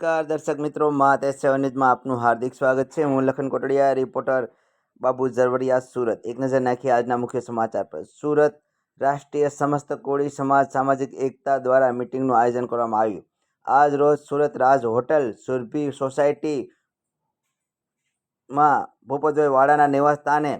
નમસ્કાર, દર્શક મિત્રો. મા તેજ ન્યૂઝમાં આપનું હાર્દિક સ્વાગત છે. હું લખન કોટડિયા, રિપોર્ટર બાબુ ઝરવડિયા, સુરત. એક નજર નાખી આજના મુખ્ય સમાચાર પર. સુરત રાષ્ટ્રીય સમસ્ત કોળી સમાજ સામાજિક એકતા દ્વારા મિટિંગનું આયોજન કરવામાં આવ્યું. આજ રોજ સુરત રાજ હોટલ, સુરભી સોસાયટીમાં ભૂપતભાઈ વાડાના નિવાસસ્થાને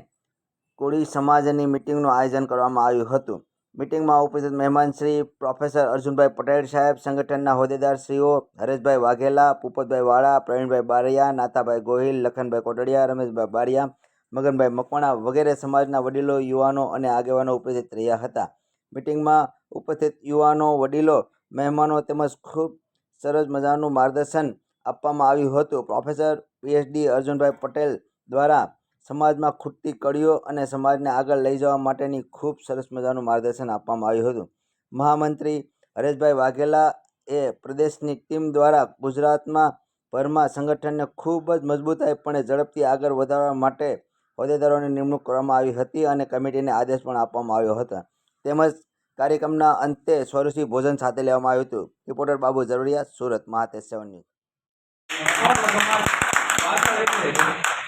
કોળી સમાજની મિટિંગનું આયોજન કરવામાં આવ્યું હતું. મિટિંગમાં ઉપસ્થિત મહેમાન શ્રી પ્રોફેસર અર્જુનભાઈ પટેલ સાહેબ, સંગઠનના હોદ્દેદાર શ્રીઓ હરેશભાઈ વાઘેલા, ભૂપતભાઈ વાળા, પ્રવીણભાઈ બારિયા નાતાભાઈ ગોહિલ, લખનભાઈ કોટડિયા, રમેશભાઈ બારિયા, મગનભાઈ મકવાણા વગેરે સમાજના વડીલો, યુવાનો અને આગેવાનો ઉપસ્થિત રહ્યા હતા. મિટિંગમાં ઉપસ્થિત યુવાનો, વડીલો, મહેમાનો તેમજ ખૂબ સરસ મજાનું માર્ગદર્શન આપવામાં આવ્યું હતું. પ્રોફેસર પીએચડી અર્જુનભાઈ પટેલ દ્વારા સમાજમાં ખૂટતી કડીઓ અને સમાજને આગળ લઈ જવા માટેની ખૂબ સરસ મજાનું માર્ગદર્શન આપવામાં આવ્યું હતું. મહામંત્રી હરેશભાઈ વાઘેલા એ પ્રદેશની ટીમ દ્વારા ગુજરાતમાં ભરમાં સંગઠનને ખૂબ જ મજબૂતાઈપણે ઝડપથી આગળ વધારવા માટે હોદ્દેદારોની નિમણૂક કરવામાં આવી હતી અને કમિટીને આદેશ પણ આપવામાં આવ્યો હતો. તેમજ કાર્યક્રમના અંતે સ્વરૂચિ ભોજન સાથે લેવામાં આવ્યું હતું. રિપોર્ટર બાબુ જરૂરિયાત સુરત, મહાતેજ સેવન ન્યૂઝ.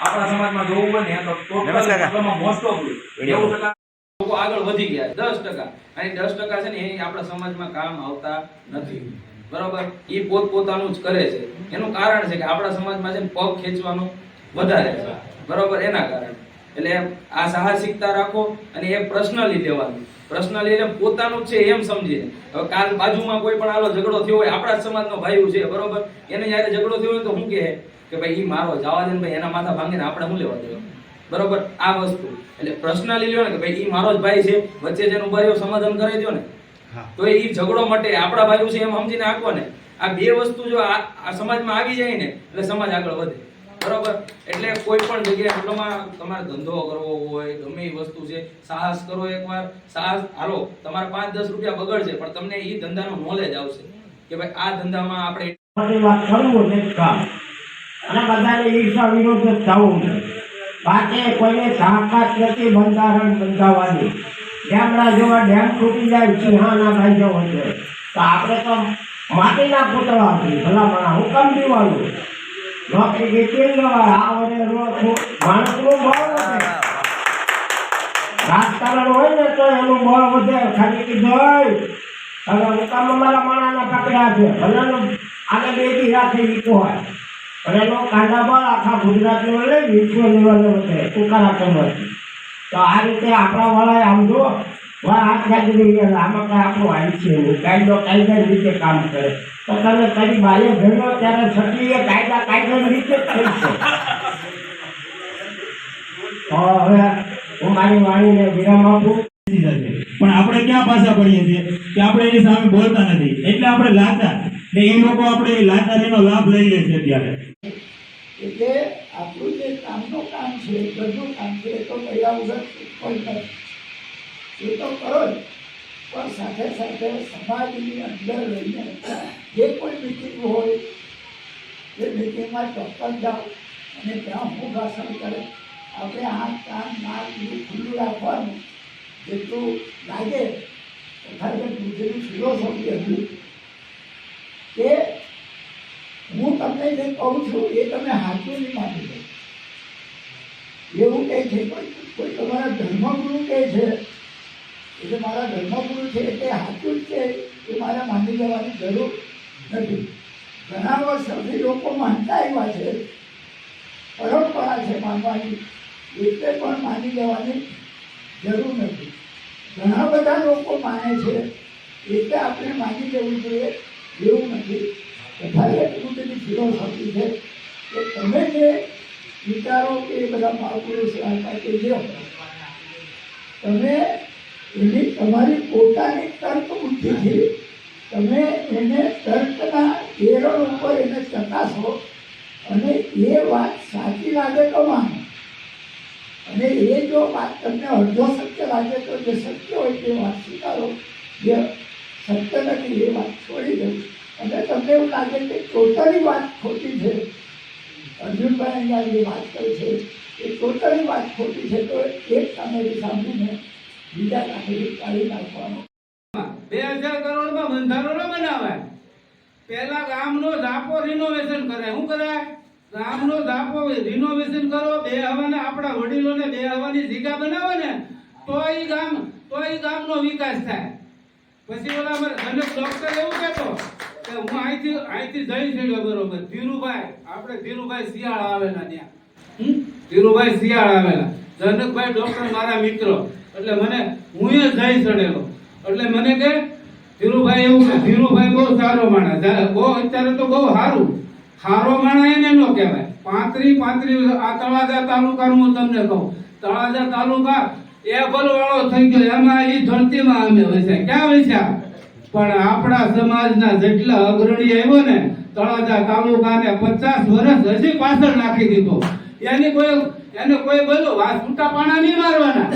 આપણા સમાજમાં જોવું હોય ને તો નેવું ટકા લોકો આગળ વધી ગયા દસ ટકા. અને દસ ટકા છે ને એ આપણા સમાજમાં કામ આવતા નથી. બરોબર? એ પોત પોતાનું જ કરે છે. એનું કારણ છે કે આપણા સમાજમાં છે ને પગ ખેંચવાનું વધારે છે. બરોબર? એના કારણે. એટલે આ સાહસિકતા રાખો અને એ પ્રશ્નલી લેવાનું. પ્રશ્નલી એટલે પોતાનું છે એમ સમજીને. હવે કાલ બાજુમાં કોઈ પણ આલો ઝઘડો થયો હોય આપણા સમાજનો ભાઈ છે બરોબર? એને જ્યારે ઝઘડો થયો હોય તો શું કહે? કે ભાઈ એ મારો જવા દે ને ભાઈ એના માથા ભાંગીને આપણે શું લેવા દેવા? બરોબર? આ વસ્તુ. એટલે પર્સનલી લ્યો ને કે ભાઈ એ મારો જ ભાઈ છે વચ્ચે જેનું ભાઈઓ સમાધાન કરાવી દો ને. તો એ ઝઘડો માટે આપણા ભાઈઓ છે એમ સમજીને આખો ને આ બે વસ્તુ જો આ સમાજમાં આવી જાય ને એટલે સમાજ આગળ વધે. બરોબર? એટલે કોઈ પણ જગ્યાએ મતલબમાં તમારે ધંધો કરવો હોય ગમે એ વસ્તુ છે સાહસ કરો એકવાર. સાહસ હાલો તમારે પાંચ દસ રૂપિયા બગડશે પણ તમને એ ધંધાનું નોલેજ આવશે. કે ભાઈ આ ધંધામાં આપણે વાત કરવું છે કામ. અને બધાને ઈર્ષા વિરોધ જ થવું છે બાકી કોઈને તાકાત નથી બંધારણ બંધાવવાની ડેમડા જેવા ડેમ તૂટી જાય સિંહાના ભાઈ જવો છે તો આપણે તો માટીના પૂતળા છીએ, ભલામણા. હુકમ દીવાનું નોકરી કેટલી લેવાય આ વડે રોજ માણસનું બળ વધે. રાજકારણ હોય ને તો એનું બળ વધે. ખાલી કીધું હોય હવે હુકમ અમારા માણાના પકડ્યા છે. ભલે આને બેટી રાખે દીધો હોય. અને એનો કાંડા પર આખા ગુજરાત લેવલે વિશ્વ લેવલે વધે તુકારા કરવાથી તો આ રીતે આપણા વાળાએ આમ જો વાળ હાથ કાઢી રહી ગયા આમાં કાંઈ આપણું આવી છે એવું. કાયદો કાયદા રીતે કામ કરે. તો તમે તારી બાએ ભેગો ત્યારે સક્રિય કાયદા કાયદા રીતે કરી છે. હવે હું મારી વાણીને વિરામ આપું. પણ આપણે ક્યાં પાછા પડીએ છીએ? કે આપણે એની સામે બોલતા નથી. એટલે આપણે લાચાર. ને એ લોકો આપણે લાચારીનો લાભ લઈ લે છે ત્યારે. એટલે આપણું જે કામનું કામ છે બધું કામ છે, એ તો કર્યા વગર કોઈ નથી. એ તો કરો જ. પણ સાથે સાથે સમાજની અંદર રહીને જે કોઈ મિટિંગ હોય, એ મિટિંગમાં ચોક્કસ જાઓ અને ત્યાં હું ભાષણ કરે. આપણે હાથ, કાન, નાક બધું ખુલ્લું રાખવાનું જેટલું લાગે. તથા જે બુદ્ધિની ફિલોસોફી હતી કે હું તમને જે કહું છું, એ તમે સાચું નહીં માની લો એવું કહે છે, કોઈ તમારા ધર્મગુરુ કહે છે એટલે મારા ધર્મગુરુ છે તે સાચું જ છે એ મારે માની લેવાની જરૂર નથી. ઘણા વર્ષોથી લોકો માનતા આવ્યા છે પરંપરા છે માનવાની, એટલે પણ માની લેવાની જરૂર નથી. ઘણા બધા લોકો માને છે, એટલે આપણે માની લેવું જોઈએ, એવું નથી. તથા એટલું બધી ફિલોસોફી છે. કે તમે જે વિચારો કે એ બધા મહાપુરુષ હતા કે જે તમે એની તમારી પોતાની તર્ક બુદ્ધિથી તમે એને તર્કના કેરળ ઉપર એને ચકાસો અને એ વાત સાચી લાગે તો માનો. અને એ જો વાત તમને અડધો સત્ય લાગે તો જે સત્ય હોય તે વાત સ્વીકારો. જે સત્ય નથી એ વાત છોડી દો અને તમને એવું લાગે કે ટોટલી વાત ખોટી છે? અર્જુનભાઈ અહીંયા જે વાત કરી છે, એ ટોટલી વાત ખોટી છે, તો એક સામેથી સાંભળીને બીજા સામેથી કાઢી નાખવાનો. બે હજાર કરોડમાં બંધારણ બનાવાય. પહેલા ગામનો ઝાપો રિનોવેશન કરે. શું કરાય ગામનો ઝાપો રિનોવેશન કરો, બે હવાને આપણા વડીલોને બે હવાની જગ્યા બનાવે ને, તો એ ગામ, તો ઈ ગામનો વિકાસ થાય. પછી ઓલા જનક ડોક્ટર એવું કહેતો ધીરુભાઈ શિયાળ આવેલા ત્યાં. ધીરુભાઈ શિયાળ આવેલા. મારા મિત્રો. એટલે મને, હું જઈ ચડેલો એટલે મને કે, ધીરુભાઈ એવું કે, ધીરુભાઈ બહુ સારો માણસ. બહુ, અત્યારે તો બહુ સારું. સારો માણસ એને નો કહેવાય. પાંત્રી પાંત્રી આ તળાજા તાલુકાનું હું તમને કહું. તળાજા તાલુકા એ વાળો થઈ ગયો. એમાં એ ધરતીમાં અમે વસ્યા. ક્યાં વસ્યા? પણ આપણા સમાજના જેટલા અગ્રણી આવ્યો ને, તળાજા તાલુકાને પચાસ વર્ષ હજી પાછળ નાખી દીધો. એની કોઈ, એને કોઈ બોલો, આ છૂટા પાણા નહીં મારવાના.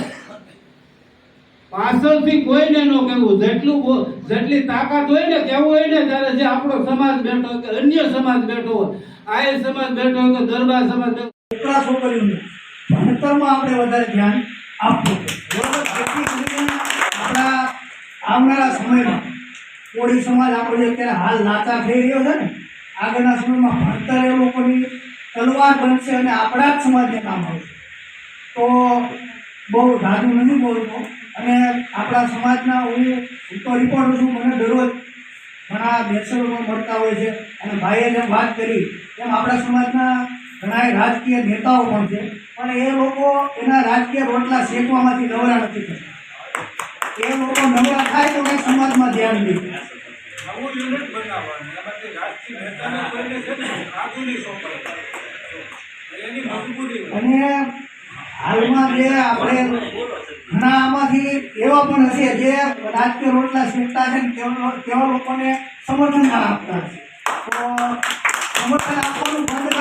પાછળથી કોઈને ન કહેવું. જેટલું જેટલી તાકાત હોય ને, કેવું હોય ને, ત્યારે જે આપણો સમાજ બેઠો કે અન્ય સમાજ બેઠો હોય આયર સમાજ બેઠો હોય કે દરબાર સમાજ બેઠો છોકરા છોકરીઓને ભણતરમાં આપણે વધારે ધ્યાન આપવું બરોબર? આપણા આવનારા સમયમાં કોળી સમાજ આપણો જે અત્યારે હાલ લાચાર થઈ રહ્યો છે ને, આગળના સમયમાં ભણતર એ લોકોની તલવાર બનશે અને આપણા જ સમાજને કામ આવશે. તો બહુ જાદુ નથી બોલતો, અને આપણા સમાજના હું હું તો રિપોર્ટર છું, મને દરરોજ ઘણા બેસરોમાં મળતા હોય છે, અને ભાઈએ જેમ વાત કરી, એમ આપણા સમાજના ઘણા રાજકીય નેતાઓ પણ છે, પણ એ લોકો એના રાજકીય રોટલા શેકવામાંથી નવરા નથી થતા. એ લોકો નવરા થાય તો કંઈક સમાજમાં ધ્યાન દે ને અને હાલમાં જે આપણે ઘણા આમાંથી એવા પણ હશે જે રાજકીય રોટલા શેકતા છે ને તેવા લોકોને સમર્થન આપતા છે તો સમર્થન આપવાનું